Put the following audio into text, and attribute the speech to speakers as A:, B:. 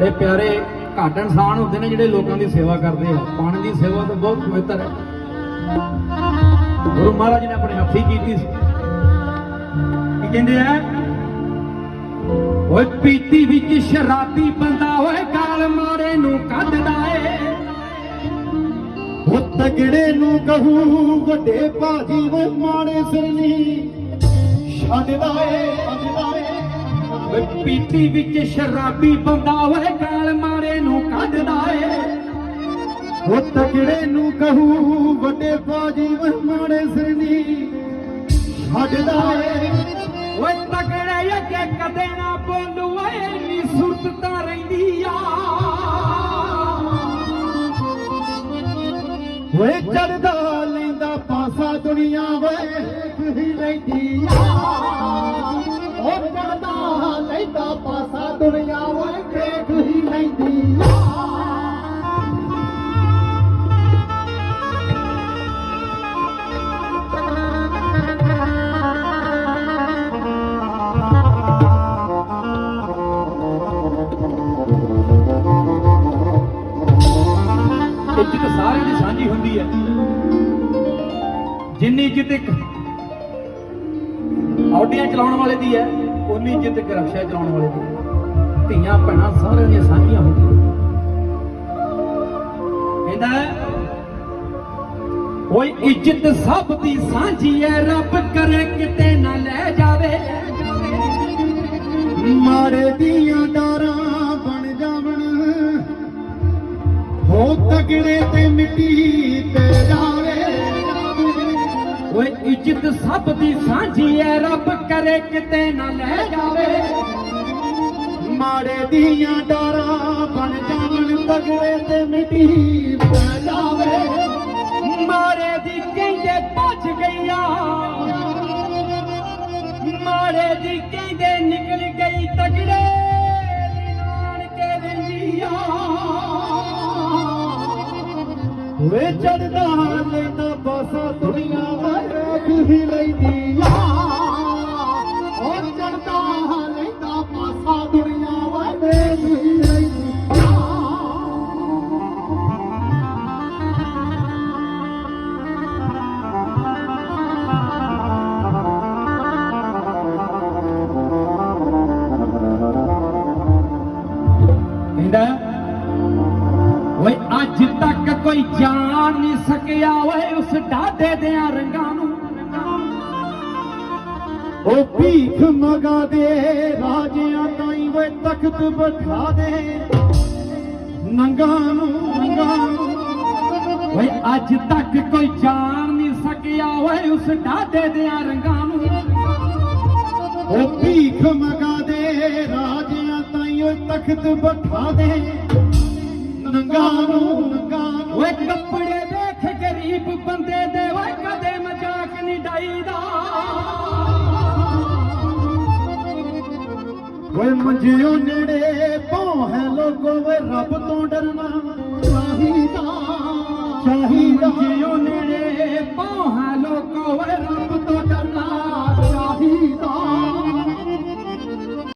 A: ਬੜੇ ਪਿਆਰੇ, ਘੱਟ ਇਨਸਾਨ ਹੁੰਦੇ ਨੇ ਜਿਹੜੇ ਲੋਕਾਂ ਦੀ ਸੇਵਾ ਕਰਦੇ ਆ। ਪਾਣੀ ਦੀ ਸੇਵਾ ਤਾਂ ਬਹੁਤ ਪਵਿੱਤਰ ਹੈ। ਗੁਰੂ ਮਹਾਰਾਜ ਨੇ ਆਪਣੇ ਹੱਥੀਂ ਕੀਤੀ ਸੀ। ਕੀ ਕਹਿੰਦੇ ਆ? ਓਏ ਪੀਤੀ ਵਿੱਚ ਸ਼ਰਾਬੀ ਬੰਦਾ ਹੋਏ ਗਾਲ ਮਾਰੇ ਨੂੰ ਕੱਢਦਾ ਏ।
B: ਉਹ ਤਗੜੇ ਨੂੰ ਕਹੂ, ਵੱਡੇ ਭਾਜੀ ਵੇ ਮਾੜੇ ਸਰਨੀ ਛੱਡਦਾ ਏ ਛੱਡਦਾ ਏ।
A: ਓਏ ਪੀਤੀ ਵਿੱਚ ਸ਼ਰਾਬੀ ਬੰਦਾ ਓਏ ਗਾਲ ਮਾਰੇ ਨੂੰ ਕੱਢਦਾ ਏ।
B: ਉਹ ਤਗੜੇ ਨੂੰ ਕਹੂ, ਵੱਡੇ ਭਾਜੀ ਮਾੜੇ ਸਰਨੀ ਛੱਡਦਾ ਏ।
A: ਓਏ ਤਗੜੇ ਅੱਗੇ ਕਦੇ ਨਾ ਬੋਲੂ ਓਏ ਨੀ ਸੁਰਤ ਤਾਂ ਰਹਿੰਦੀ ਆ।
B: ਓਏ ਚੜਦਾ ਲੈਂਦਾ ਪਾਸਾ ਦੁਨੀਆ ਵੇ ਹੀ ਲੈਂਦੀ ਆ। ਓ ਚੜਦਾ ਦੁਨੀਆ ਵੇ ਵੇਖ ਹੀ ਲੈਂਦੀ ਆ।
A: ਇੱਜ਼ਤ ਸਾਰਿਆਂ ਦੀ ਸਾਂਝੀ ਹੁੰਦੀ ਹੈ। ਜਿੰਨੀ ਇੱਜ਼ਤ ਇੱਕ ਆਡੀਆਂ ਚਲਾਉਣ ਵਾਲੇ ਦੀ ਹੈ ਉਨੀ ਇੱਜ਼ਤ ਇੱਕ ਰਕਸ਼ਾ ਚਲਾਉਣ ਵਾਲੇ ਦੀ ਹੈ। ਧੀਆਂ ਭੈਣਾਂ ਸਾਰਿਆਂ ਦੀਆਂ ਸਾਂਝੀਆਂ ਹੁੰਦੀਆਂ। ਕਹਿੰਦਾ ਓਏ ਇੱਜ਼ਤ ਸਭ ਦੀ ਸਾਂਝੀ ਹੈ, ਰੱਬ ਕਰੇ ਕਿਤੇ ਨਾ ਲੈ ਜਾਵੇ।
B: ਮਾਰੇ ਦੀਆਂ ਡਾਰਾਂ ਬਣ ਜਾਵਣ, ਹੋ ਤਗੜੇ ਤੇ ਮਿੱਟੀ ਤੇ ਜਾਵੇ।
A: ਓਏ ਇੱਜ਼ਤ ਸਭ ਦੀ ਸਾਂਝੀ ਹੈ, ਰੱਬ ਕਰੇ ਕਿਤੇ ਨਾ ਲੈ ਜਾਵੇ।
B: ਮਾੜੇ ਦੀਆਂ ਡਾਰਾਂ ਬਣ ਜਾਵਣ, ਤਗੜੇ ਤੇ ਮਿੱਟੀ ਤੇ ਜਾਵੇ।
A: ਮਾਰੇ ਦੀ ਕਹਿੰਦੇ ਭੱਜ ਗਈਆ। ਮਾੜੇ ਦੀ ਕਹਿੰਦੇ ਨਿਕਲ ਗਈ ਤਗੜੇ ਨਾਨ ਕੇ ਰੰਜੀਆ
B: ਵੇ ਚੜਦਾ ਲੈਂਦਾ ਪਾਸਾ ਦੁਨੀਆ ਵੇਖ ਹੀ ਲੈਂਦੀ
A: ਓਏ ਅੱਜ ਤੱਕ ਕੋਈ ਜਾਣ ਨਹੀਂ ਸਕਿਆ ਓਏ ਉਸ ਡਾਡੇ ਦਿਆਂ ਰੰਗਾਂ ਨੂੰ।
B: ਉਹ ਭੀਖ ਮਗਾ ਦੇ, ਰਾਜਿਆਂ ਤਾਈ ਵੇ ਤਖਤ ਬਿਠਾ ਦੇ। ਨੰਗਾ ਨੂੰ ਨੰਗਾ ਨੂੰ।
A: ਓਏ ਅੱਜ ਤੱਕ ਕੋਈ ਜਾਣ ਨਹੀਂ ਸਕਿਆ ਓਏ ਉਸ ਡਾਡੇ ਦਿਆਂ ਰੰਗਾਂ ਨੂੰ।
B: ਉਹ ਭੀਖ ਮਗਾ ਦੇ, ਰਾਜਿਆਂ ਤਾਈ ਵੇ ਤਖਤ ਬਿਠਾ ਦੇ। ਨੰਗਾ ਨੂੰ ਨੰਗਾ ਨੂੰ।
A: ਓਏ ਕੱਪੜੇ ਦੇਖ ਗਰੀਬ ਬੰਦੇ ਦੇ, ਓਏ ਕਦੇ ਮਜ਼ਾਕ ਨਹੀਂ ਡਾਈਦਾ
B: ਓਏ ਮੰਜਿਓ ਨੇੜੇ ਪਉ ਹੈ ਲੋਕੋ, ਓਏ ਰੱਬ ਤੋਂ ਡਰਨਾ
C: ਚਾਹੀਦਾ।
B: ਚਾਹੀਦਾ। ਮੰਜਿਓ